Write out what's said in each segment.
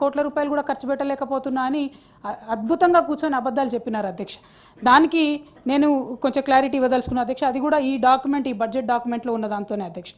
కోట్ల రూపాయలు కూడా ఖర్చు పెట్టలేకపోతున్నా అని అద్భుతంగా కూర్చొని అబద్ధాలు చెప్పినారు అధ్యక్ష. దానికి నేను కొంచెం క్లారిటీ ఇవ్వదలుచుకున్న అధ్యక్ష. అది కూడా ఈ డాక్యుమెంట్ ఈ బడ్జెట్ డాక్యుమెంట్లో ఉన్న దాంతోనే అధ్యక్ష.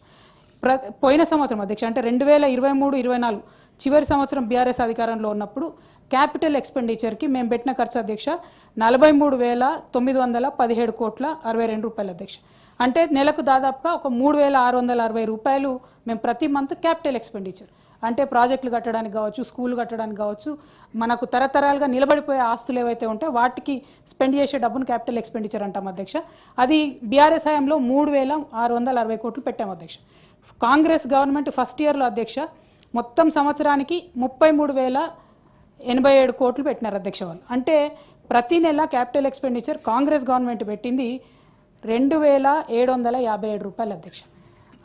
ప్ర పోయిన సంవత్సరం అధ్యక్ష అంటే రెండు వేల ఇరవై మూడు ఇరవై నాలుగు చివరి సంవత్సరం బీఆర్ఎస్ అధికారంలో ఉన్నప్పుడు క్యాపిటల్ ఎక్స్పెండిచర్కి మేము పెట్టిన ఖర్చు అధ్యక్ష నలభై మూడు వేల తొమ్మిది వందల పదిహేడు కోట్ల అరవై రెండు రూపాయలు అధ్యక్ష. అంటే నెలకు దాదాపుగా ఒక మూడు వేల ఆరు వందల అరవై రూపాయలు మేము ప్రతి మంత్ క్యాపిటల్ ఎక్స్పెండిచర్. అంటే ప్రాజెక్టులు కట్టడానికి కావచ్చు స్కూల్ కట్టడానికి కావచ్చు మనకు తరతరాలుగా నిలబడిపోయే ఆస్తులు ఏవైతే ఉంటాయో వాటికి స్పెండ్ చేసే డబ్బును క్యాపిటల్ ఎక్స్పెండిచర్ అంటాం అధ్యక్ష. అది బీఆర్ఎస్ హయాంలో మూడు వేల ఆరు వందల అరవై కోట్లు పెట్టాం అధ్యక్ష. కాంగ్రెస్ గవర్నమెంట్ ఫస్ట్ ఇయర్లో అధ్యక్ష మొత్తం సంవత్సరానికి ముప్పై మూడు వేల ఎనభై ఏడు కోట్లు పెట్టినారు అధ్యక్ష వాళ్ళు. అంటే ప్రతి నెల క్యాపిటల్ ఎక్స్పెండిచర్ కాంగ్రెస్ గవర్నమెంట్ పెట్టింది రెండు వేల ఏడు వందల యాభై ఏడు రూపాయలు అధ్యక్ష.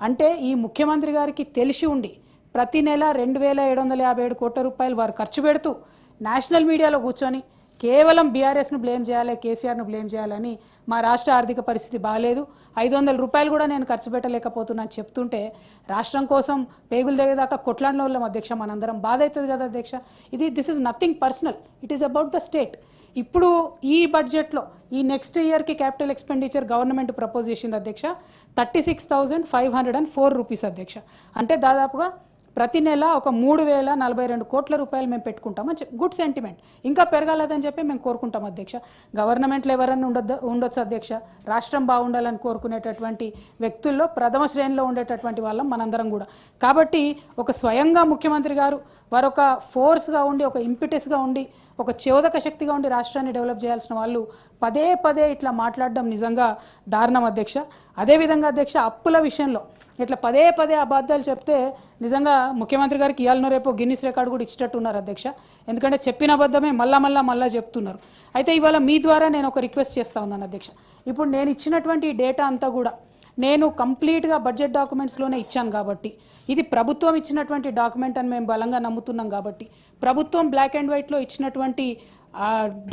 అంటే ఈ ముఖ్యమంత్రి గారికి తెలిసి ఉండి ప్రతి నెల రెండు వేల ఏడు వందల యాభై ఏడు కోట్ల రూపాయలు వారు ఖర్చు పెడుతూ నేషనల్ మీడియాలో కూర్చొని కేవలం బీఆర్ఎస్ను బ్లేమ్ చేయాలి కేసీఆర్ను బ్లేమ్ చేయాలని మా రాష్ట్ర ఆర్థిక పరిస్థితి బాగాలేదు. ఐదు వందల రూపాయలు కూడా నేను ఖర్చు పెట్టలేకపోతున్నాను చెప్తుంటే రాష్ట్రం కోసం పేగులు దగ్గరదాకా కొట్లాడిన వాళ్ళం అధ్యక్ష మనందరం. బాధ అవుతుంది కదా అధ్యక్ష? ఇది this is nothing personal it is about the state ఇప్పుడు ఈ బడ్జెట్లో ఈ నెక్స్ట్ ఇయర్కి క్యాపిటల్ ఎక్స్పెండిచర్ గవర్నమెంట్ ప్రపోజ్ చేసింది అధ్యక్ష thirty six thousand five hundred and four rupees అధ్యక్ష. అంటే దాదాపుగా ప్రతి నెల ఒక మూడు వేల నలభై రెండు కోట్ల రూపాయలు మేము పెట్టుకుంటామని చెప్పి గుడ్ సెంటిమెంట్ ఇంకా పెరగాలదని చెప్పి మేము కోరుకుంటాం అధ్యక్ష. గవర్నమెంట్లో ఎవరన్నా ఉండొద్దు ఉండొచ్చు అధ్యక్ష. రాష్ట్రం బాగుండాలని కోరుకునేటటువంటి వ్యక్తుల్లో ప్రథమ శ్రేణిలో ఉండేటటువంటి వాళ్ళం మనందరం కూడా. కాబట్టి ఒక స్వయంగా ముఖ్యమంత్రి గారు వారు ఒక ఫోర్స్గా ఉండి ఒక ఇంపిటెస్గా ఉండి ఒక చోదక శక్తిగా ఉండి రాష్ట్రాన్ని డెవలప్ చేయాల్సిన వాళ్ళు పదే పదే ఇట్లా మాట్లాడడం నిజంగా దారుణం అధ్యక్ష. అదేవిధంగా అధ్యక్ష అప్పుల విషయంలో ఇట్లా పదే పదే అబద్ధాలు చెప్తే నిజంగా ముఖ్యమంత్రి గారికి ఇవాళ రేపు గిన్నిస్ రికార్డు కూడా ఇచ్చినట్టు ఉన్నారు అధ్యక్ష. ఎందుకంటే చెప్పిన అబద్ధమే మళ్ళా మళ్ళా మళ్ళా చెప్తున్నారు. అయితే ఇవాళ మీ ద్వారా నేను ఒక రిక్వెస్ట్ చేస్తా ఉన్నాను అధ్యక్ష. ఇప్పుడు నేను ఇచ్చినటువంటి డేటా అంతా కూడా నేను కంప్లీట్గా బడ్జెట్ డాక్యుమెంట్స్లోనే ఇచ్చాను కాబట్టి ఇది ప్రభుత్వం ఇచ్చినటువంటి డాక్యుమెంట్ అని మేము బలంగా నమ్ముతున్నాం కాబట్టి ప్రభుత్వం బ్లాక్ అండ్ వైట్లో ఇచ్చినటువంటి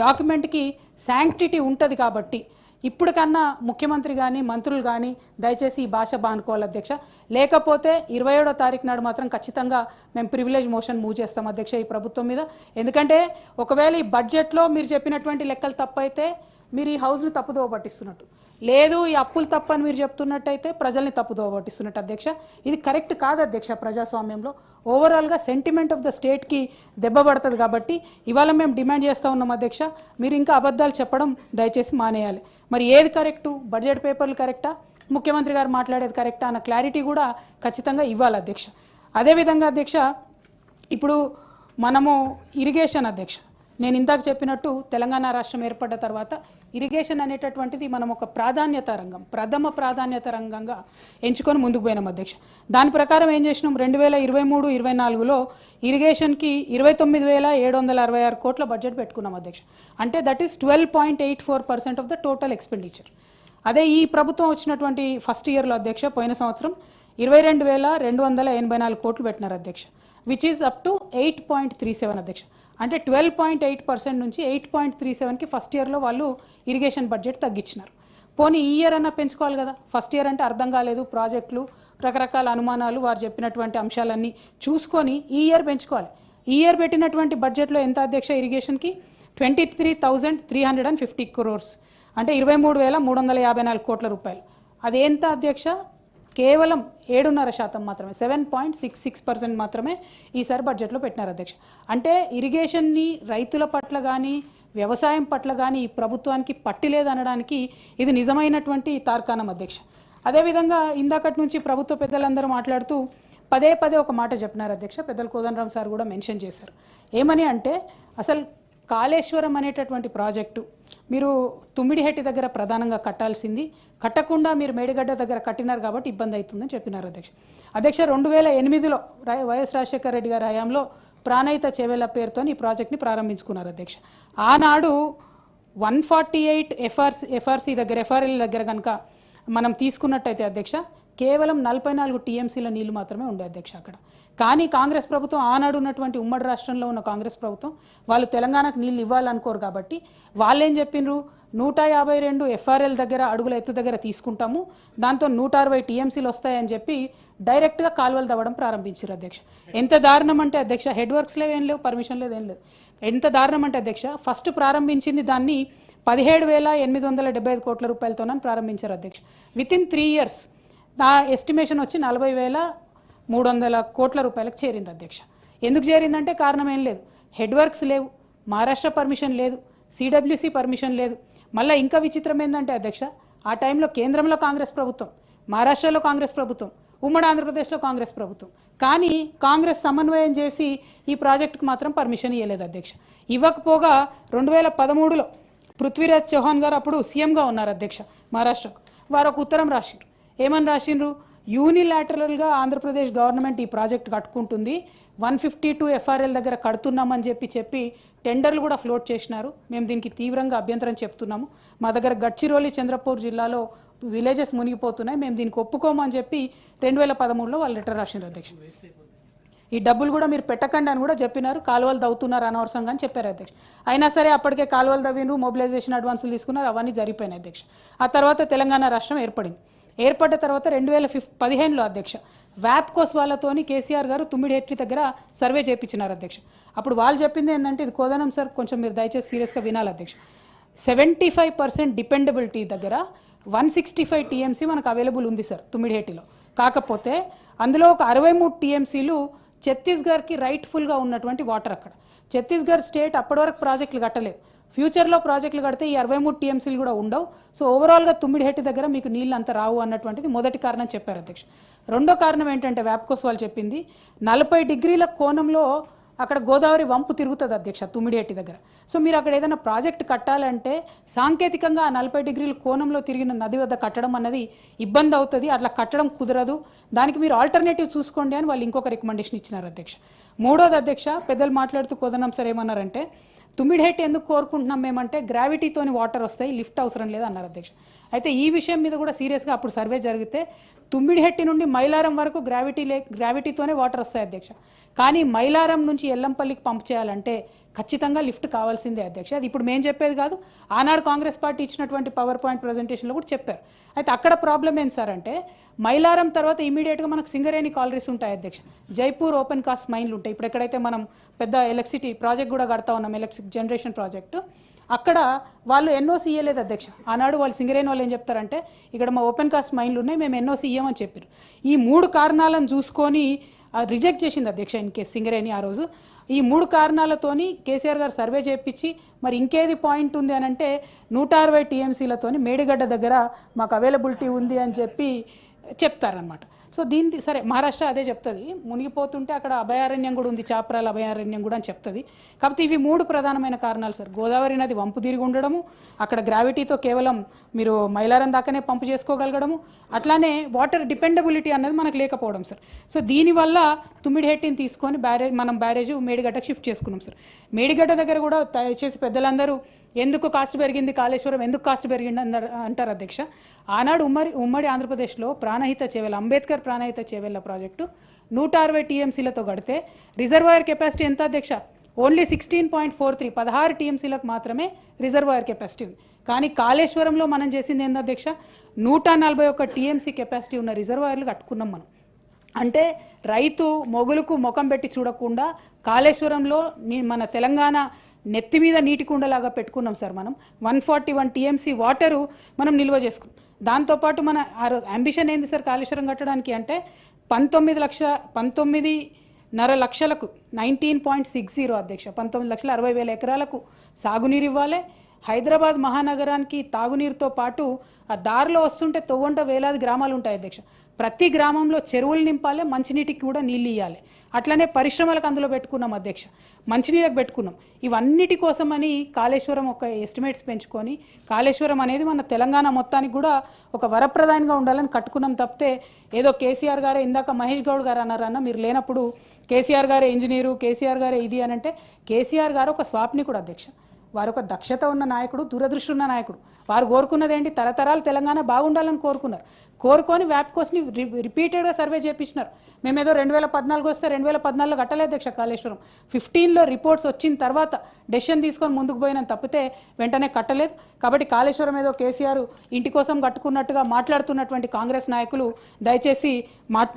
డాక్యుమెంట్కి శాంక్టిటీ ఉంటుంది కాబట్టి ఇప్పుడు కన్నా ముఖ్యమంత్రి కానీ మంత్రులు కానీ దయచేసి ఈ భాష బానుకోవాలి అధ్యక్ష. లేకపోతే ఇరవై ఏడో తారీఖు నాడు మాత్రం ఖచ్చితంగా మేము ప్రివిలేజ్ మోషన్ మూవ్ చేస్తాం అధ్యక్ష ఈ ప్రభుత్వం మీద. ఎందుకంటే ఒకవేళ ఈ బడ్జెట్లో మీరు చెప్పినటువంటి లెక్కలు తప్పైతే మీరు ఈ హౌస్ను తప్పుదోవ పట్టిస్తున్నట్టు. లేదు ఈ అప్పులు తప్పని మీరు చెప్తున్నట్టయితే ప్రజల్ని తప్పుదోవ పట్టిస్తున్నట్టు అధ్యక్ష. ఇది కరెక్ట్ కాదు అధ్యక్ష ప్రజాస్వామ్యంలో. ఓవరాల్గా సెంటిమెంట్ ఆఫ్ ద స్టేట్కి దెబ్బ పడుతుంది కాబట్టి ఇవాళ మేము డిమాండ్ చేస్తూ ఉన్నాం అధ్యక్ష. మీరు ఇంకా అబద్ధాలు చెప్పడం దయచేసి మానేయాలి. మరి ఏది కరెక్టు బడ్జెట్ పేపర్లు కరెక్టా ముఖ్యమంత్రి గారు మాట్లాడేది కరెక్టా అన్న క్లారిటీ కూడా ఖచ్చితంగా ఇవ్వాలి అధ్యక్ష. అదేవిధంగా అధ్యక్ష ఇప్పుడు మనము ఇరిగేషన్ అధ్యక్ష. నేను ఇందాక చెప్పినట్టు తెలంగాణ రాష్ట్రం ఏర్పడ్డ తర్వాత ఇరిగేషన్ అనేటటువంటిది మనం ఒక ప్రాధాన్యత రంగం ప్రథమ ప్రాధాన్యత రంగంగా ఎంచుకొని ముందుకు పోయినాం అధ్యక్ష. దాని ప్రకారం ఏం చేసినాం? రెండు వేల ఇరవై మూడు ఇరవై నాలుగులో ఇరిగేషన్కి ఇరవై తొమ్మిది వేల ఏడు వందల అరవై ఆరు కోట్ల బడ్జెట్ పెట్టుకున్నాం అధ్యక్ష. అంటే that is twelve point eight four percent of the total expenditure అదే ఈ ప్రభుత్వం వచ్చినటువంటి ఫస్ట్ ఇయర్లో అధ్యక్ష పోయిన సంవత్సరం ఇరవై రెండు వేల రెండు వందల ఎనభై నాలుగు కోట్లు పెట్టినారు అధ్యక్ష which is up to eight point three seven అధ్యక్ష. అంటే ట్వెల్వ్ పాయింట్ ఎయిట్ పర్సెంట్ నుంచి ఎయిట్ పాయింట్ త్రీ సెవెన్కి ఫస్ట్ ఇయర్లో వాళ్ళు ఇరిగేషన్ బడ్జెట్ తగ్గించినారు. పోనీ ఈ ఇయర్ అన్నా పెంచుకోవాలి కదా? ఫస్ట్ ఇయర్ అంటే అర్థం కాలేదు ప్రాజెక్టులు రకరకాల అనుమానాలు వారు చెప్పినటువంటి అంశాలన్నీ చూసుకొని ఈ ఇయర్ పెంచుకోవాలి. ఈ ఇయర్ పెట్టినటువంటి బడ్జెట్లో ఎంత అధ్యక్ష ఇరిగేషన్కి twenty three thousand three hundred and fifty crores అంటే ఇరవై మూడు వేల మూడు వందల యాభై నాలుగు కోట్ల రూపాయలు అదేంత అధ్యక్ష కేవలం ఏడున్నర శాతం మాత్రమే seven point six six percent మాత్రమే ఈసారి బడ్జెట్లో పెట్టినారు అధ్యక్ష. అంటే ఇరిగేషన్ని రైతుల పట్ల కానీ వ్యవసాయం పట్ల కానీ ఈ ప్రభుత్వానికి పట్టి లేదనడానికి ఇది నిజమైనటువంటి తార్కాణం అధ్యక్ష. అదేవిధంగా ఇందాకటి నుంచి ప్రభుత్వ పెద్దలందరూ మాట్లాడుతూ పదే పదే ఒక మాట చెప్పినారు అధ్యక్ష పెద్దలు కోదండరామ్ సార్ కూడా మెన్షన్ చేశారు. ఏమని అంటే అసలు కాళేశ్వరం అనేటటువంటి ప్రాజెక్టు మీరు తుమ్మిడిహెట్టి దగ్గర ప్రధానంగా కట్టాల్సింది కట్టకుండా మీరు మేడిగడ్డ దగ్గర కట్టినారు కాబట్టి ఇబ్బంది అవుతుందని చెప్పినారు అధ్యక్ష. అధ్యక్ష రెండు వేల ఎనిమిదిలో వైఎస్ రాజశేఖర రెడ్డి గారి హయాంలో ప్రాణయిత చెవెల పేరుతో ఈ ప్రాజెక్ట్ని ప్రారంభించుకున్నారు అధ్యక్ష. ఆనాడు one forty eight FRC FRC దగ్గర ఎఫ్ఆర్ఎల్ దగ్గర కనుక మనం తీసుకున్నట్టయితే అధ్యక్ష కేవలం నలభై నాలుగు టీఎంసీల నీళ్ళు మాత్రమే ఉండే అధ్యక్ష అక్కడ. కానీ కాంగ్రెస్ ప్రభుత్వం ఆనాడు ఉన్నటువంటి ఉమ్మడి రాష్ట్రంలో ఉన్న కాంగ్రెస్ ప్రభుత్వం వాళ్ళు తెలంగాణకు నీళ్ళు ఇవ్వాలనుకోరు కాబట్టి వాళ్ళేం చెప్పిండ్రు నూట యాభై రెండు ఎఫ్ఆర్ఎల్ దగ్గర అడుగుల ఎత్తు దగ్గర తీసుకుంటాము. దాంతో నూట అరవై టీఎంసీలు వస్తాయని చెప్పి డైరెక్ట్గా కాలువలు తవ్వడం ప్రారంభించారు అధ్యక్ష. ఎంత దారుణం అంటే అధ్యక్ష హెడ్ వర్క్స్ లేవు ఏం లేవు పర్మిషన్ లేదు ఏం లేదు. ఎంత దారుణం అంటే అధ్యక్ష ఫస్ట్ ప్రారంభించింది దాన్ని పదిహేడు వేల ఎనిమిది వందల డెబ్బై ఐదు కోట్ల రూపాయలతోనని ప్రారంభించారు అధ్యక్ష. విత్ ఇన్ త్రీ ఇయర్స్ నా ఎస్టిమేషన్ వచ్చి నలభై వేల మూడు వందల కోట్ల రూపాయలకు చేరింది అధ్యక్ష. ఎందుకు చేరిందంటే కారణం ఏం లేదు. హెడ్ వర్క్స్ లేవు మహారాష్ట్ర పర్మిషన్ లేదు సిడబ్ల్యూసి పర్మిషన్ లేదు. మళ్ళీ ఇంకా విచిత్రం ఏంటంటే అధ్యక్ష ఆ టైంలో కేంద్రంలో కాంగ్రెస్ ప్రభుత్వం మహారాష్ట్రలో కాంగ్రెస్ ప్రభుత్వం ఉమ్మడి ఆంధ్రప్రదేశ్లో కాంగ్రెస్ ప్రభుత్వం. కానీ కాంగ్రెస్ సమన్వయం చేసి ఈ ప్రాజెక్టుకు మాత్రం పర్మిషన్ ఇవ్వలేదు అధ్యక్ష. ఇవ్వకపోగా రెండు వేల పదమూడులో పృథ్వీరాజ్ చౌహాన్ గారు అప్పుడు సీఎంగా ఉన్నారు అధ్యక్ష మహారాష్ట్రకు వారు ఒక ఉత్తరం రాసిండ్రు ఏమని రాసిండ్రు? యూనిలాటరల్గా ఆంధ్రప్రదేశ్ గవర్నమెంట్ ఈ ప్రాజెక్ట్ కట్టుకుంటుంది. వన్ ఫిఫ్టీ టూ ఎఫ్ఆర్ఎల్ దగ్గర కడుతున్నామని చెప్పి చెప్పి టెండర్లు కూడా ఫ్లోట్ చేసినారు. మేము దీనికి తీవ్రంగా అభ్యంతరం చెప్తున్నాము. మా దగ్గర గడ్చిరోలి చంద్రపూర్ జిల్లాలో విలేజెస్ మునిగిపోతున్నాయి. మేము దీనికి ఒప్పుకోమని చెప్పి రెండు వేల పదమూడులో వాళ్ళు లెటర్ రాసిండ్రు అధ్యక్ష. ఈ డబ్బులు కూడా మీరు పెట్టకండి అని కూడా చెప్పినారు. కాలువలు దవ్వుతున్నారు అనవసరంగా అని చెప్పారు అధ్యక్ష. అయినా సరే అప్పటికే కాలువలు దవ్విండ్రు మొబిలైజేషన్ అడ్వాన్సులు తీసుకున్నారు అవన్నీ జరిగిపోయినాయి అధ్యక్ష. ఆ తర్వాత తెలంగాణ రాష్ట్రం ఏర్పడింది. ఏర్పడ్డ తర్వాత రెండు వేల ఫిఫ్ పదిహేనులో అధ్యక్ష. వ్యాప్కోస్ వాళ్ళతోని కేసీఆర్ గారు తుమ్మిడిహెట్టి దగ్గర సర్వే చేయించినారు అధ్యక్ష. అప్పుడు వాళ్ళు చెప్పింది ఏంటంటే ఇది కోదనం సార్ కొంచెం మీరు దయచేసి సీరియస్గా వినాలి అధ్యక్ష. సెవెంటీ ఫైవ్ పర్సెంట్ డిపెండబిలిటీ దగ్గర వన్ సిక్స్టీ ఫైవ్ టీఎంసీ మనకు అవైలబుల్ ఉంది సార్ తుమ్మిడిహేటిలో కాకపోతే అందులో ఒక అరవై మూడు టీఎంసీలు ఛత్తీస్గఢ్కి రైట్ఫుల్గా ఉన్నటువంటి వాటర్ అక్కడ. ఛత్తీస్గఢ్ స్టేట్ అప్పటి వరకు ప్రాజెక్టులు కట్టలేదు. ఫ్యూచర్లో ప్రాజెక్టులు కడితే ఈ అరవై మూడు టీఎంసీలు కూడా ఉండవు. సో ఓవరాల్గా తుమ్మిడిహెట్టి దగ్గర మీకు నీళ్ళు అంత రావు అన్నటువంటిది మొదటి కారణం చెప్పారు అధ్యక్ష. రెండో కారణం ఏంటంటే వ్యాప్కోస్ వాళ్ళు చెప్పింది నలభై డిగ్రీల కోణంలో అక్కడ గోదావరి వంపు తిరుగుతుంది అధ్యక్ష తుమ్మిడిహెట్టి దగ్గర. సో మీరు అక్కడ ఏదైనా ప్రాజెక్ట్ కట్టాలంటే సాంకేతికంగా ఆ నలభై డిగ్రీల కోణంలో తిరిగిన నది వద్ద కట్టడం అన్నది ఇబ్బంది అవుతుంది అట్లా కట్టడం కుదరదు. దానికి మీరు ఆల్టర్నేటివ్ చూసుకోండి అని వాళ్ళు ఇంకొక రికమెండేషన్ ఇచ్చినారు అధ్యక్ష. మూడోది అధ్యక్ష పెద్దలు మాట్లాడుతూ కోదనం సరే ఏమన్నారంటే తుమ్మిడిహెట్టి ఎందుకు కోరుకుంటున్నాం మేమంటే గ్రావిటీతోని వాటర్ వస్తాయి లిఫ్ట్ అవసరం లేదు అన్నారు అధ్యక్ష. అయితే ఈ విషయం మీద కూడా సీరియస్గా అప్పుడు సర్వే జరిగితే తుమ్మిడిహెట్టి నుండి మైలారం వరకు గ్రావిటీ లే గ్రావిటీతోనే వాటర్ వస్తాయి అధ్యక్ష. కానీ మైలారం నుంచి ఎల్లంపల్లికి పంప్ చేయాలంటే ఖచ్చితంగా లిఫ్ట్ కావాల్సిందే అధ్యక్ష. అది ఇప్పుడు మేము చెప్పేది కాదు ఆనాడు కాంగ్రెస్ పార్టీ ఇచ్చినటువంటి పవర్ పాయింట్ ప్రజెంటేషన్లో కూడా చెప్పారు. అయితే అక్కడ ప్రాబ్లం ఏంటి సార్ అంటే మైలారం తర్వాత ఇమీడియట్గా మనకు సింగరేణి కాలరీస్ ఉంటాయి అధ్యక్ష. జైపూర్ ఓపెన్ కాస్ట్ మైన్లు ఉంటాయి. ఇప్పుడు ఎక్కడైతే మనం పెద్ద ఎలక్ట్రిసిటీ ప్రాజెక్ట్ కూడా కడతా ఉన్నాం ఎలక్ట్రిక్ జనరేషన్ ప్రాజెక్టు అక్కడ వాళ్ళు ఎన్ఓసి ఇయ్యలేదు అధ్యక్ష. ఆనాడు వాళ్ళు సింగరేణి వాళ్ళు ఏం చెప్తారంటే ఇక్కడ మా ఓపెన్ కాస్ట్ మైండ్లు ఉన్నాయి మేము ఎన్ఓసి ఇయ్యమని చెప్పారు ఈ మూడు కారణాలను చూసుకొని రిజెక్ట్ చేసింది అధ్యక్ష ఇన్ కేసు సింగరేణి ఆ రోజు. ఈ మూడు కారణాలతోని కేసీఆర్ గారు సర్వే చేయించి మరి ఇంకేది పాయింట్ ఉంది అని అంటే నూట అరవై టీఎంసీలతోని మేడిగడ్డ దగ్గర మాకు అవైలబిలిటీ ఉంది అని చెప్పి చెప్తారనమాట సో దీన్ని సరే మహారాష్ట్ర అదే చెప్తుంది. మునిగిపోతుంటే అక్కడ అభయారణ్యం కూడా ఉంది చాప్రాల అభయారణ్యం కూడా అని చెప్తుంది. కాకపోతే ఇవి మూడు ప్రధానమైన కారణాలు సార్. గోదావరి నది వంపు తిరిగి ఉండడము అక్కడ గ్రావిటీతో కేవలం మీరు మైలారం దాకానే పంపు చేసుకోగలగడము అట్లానే వాటర్ డిపెండబిలిటీ అన్నది మనకు లేకపోవడం సార్. సో దీనివల్ల తుమ్మిడిహెట్టిని తీసుకొని బ్యారేజ్ మనం బ్యారేజ్ మేడిగడ్డకు షిఫ్ట్ చేసుకున్నాం సార్. మేడిగడ్డ దగ్గర కూడా దయచేసి పెద్దలందరూ ఎందుకు కాస్ట్ పెరిగింది కాళేశ్వరం? ఎందుకు కాస్ట్ పెరిగింది అంటారు అధ్యక్ష. ఆనాడు ఉమ్మడి ఉమ్మడి ఆంధ్రప్రదేశ్లో ప్రాణహిత చేవెళ్ళ అంబేద్కర్ ప్రాణహిత చేవేళ్ళ ప్రాజెక్టు నూట అరవై టీఎంసీలతో కడితే రిజర్వాయర్ కెపాసిటీ ఎంత అధ్యక్ష? Only sixteen point four three పదహారు టీఎంసీలకు మాత్రమే రిజర్వాయర్ కెపాసిటీ. ఉంది కానీ కాళేశ్వరంలో మనం చేసింది ఏందో అధ్యక్ష? నూట నలభై ఒక్క టీఎంసీ కెపాసిటీ ఉన్న రిజర్వాయర్లు కట్టుకున్నాం మనం. అంటే రైతు మొగులకు ముఖం పెట్టి చూడకుండా కాళేశ్వరంలో మన తెలంగాణ నెత్తి మీద నీటి కుండలాగా పెట్టుకున్నాం సార్ మనం. One forty one TMC water మనం నిల్వ చేసుకున్నాం. దాంతోపాటు మన ఆ రోజు అంబిషన్ ఏంది సార్ కాళేశ్వరం కట్టడానికి అంటే పంతొమ్మిది లక్ష పంతొమ్మిది నర లక్షలకు నైన్టీన్ పాయింట్ సిక్స్ జీరో అధ్యక్ష పంతొమ్మిది లక్షల అరవై వేల ఎకరాలకు సాగునీరు ఇవ్వాలి. హైదరాబాద్ మహానగరానికి తాగునీరుతో పాటు ఆ దారిలో వస్తుంటే తొవ్వంట వేలాది గ్రామాలు ఉంటాయి అధ్యక్ష. ప్రతి గ్రామంలో చెరువులు నింపాలి మంచినీటికి కూడా నీళ్ళు ఇవ్వాలి అట్లనే పరిశ్రమలకు అందులో పెట్టుకున్నాం అధ్యక్ష. మంచినీళ్ళకి పెట్టుకున్నాం. ఇవన్నిటి కోసమని కాళేశ్వరం ఒక ఎస్టిమేట్స్ పెంచుకొని కాళేశ్వరం అనేది మన తెలంగాణ మొత్తానికి కూడా ఒక వరప్రదాయంగా ఉండాలని కట్టుకున్నాం తప్పితే ఏదో కేసీఆర్ గారే ఇందాక మహేష్ గౌడ్ గారు అన్నారన్న మీరు లేనప్పుడు కేసీఆర్ గారే ఇంజనీరు కేసీఆర్ గారే ఇది అని అంటే కేసీఆర్ గారు ఒక స్వాప్నికుడు అధ్యక్ష. వారు ఒక దక్షత ఉన్న నాయకుడు దూరదృష్టి ఉన్న నాయకుడు. వారు కోరుకున్నది ఏంటి? తరతరాలు తెలంగాణ బాగుండాలని కోరుకున్నారు. కోరుకొని వ్యాప్కోస్ని రిపీటెడ్గా సర్వే చేపించినారు మేమేదో రెండు వేల పద్నాలుగు వస్తే రెండు వేల పద్నాలుగులో కట్టలేదు అధ్యక్ష కాళేశ్వరం. ఫిఫ్టీన్లో రిపోర్ట్స్ వచ్చిన తర్వాత డెసిషన్ తీసుకొని ముందుకు పోయిన తప్పితే వెంటనే కట్టలేదు. కాబట్టి కాళేశ్వరం ఏదో కేసీఆర్ ఇంటి కోసం కట్టుకున్నట్టుగా మాట్లాడుతున్నటువంటి కాంగ్రెస్ నాయకులు దయచేసి మా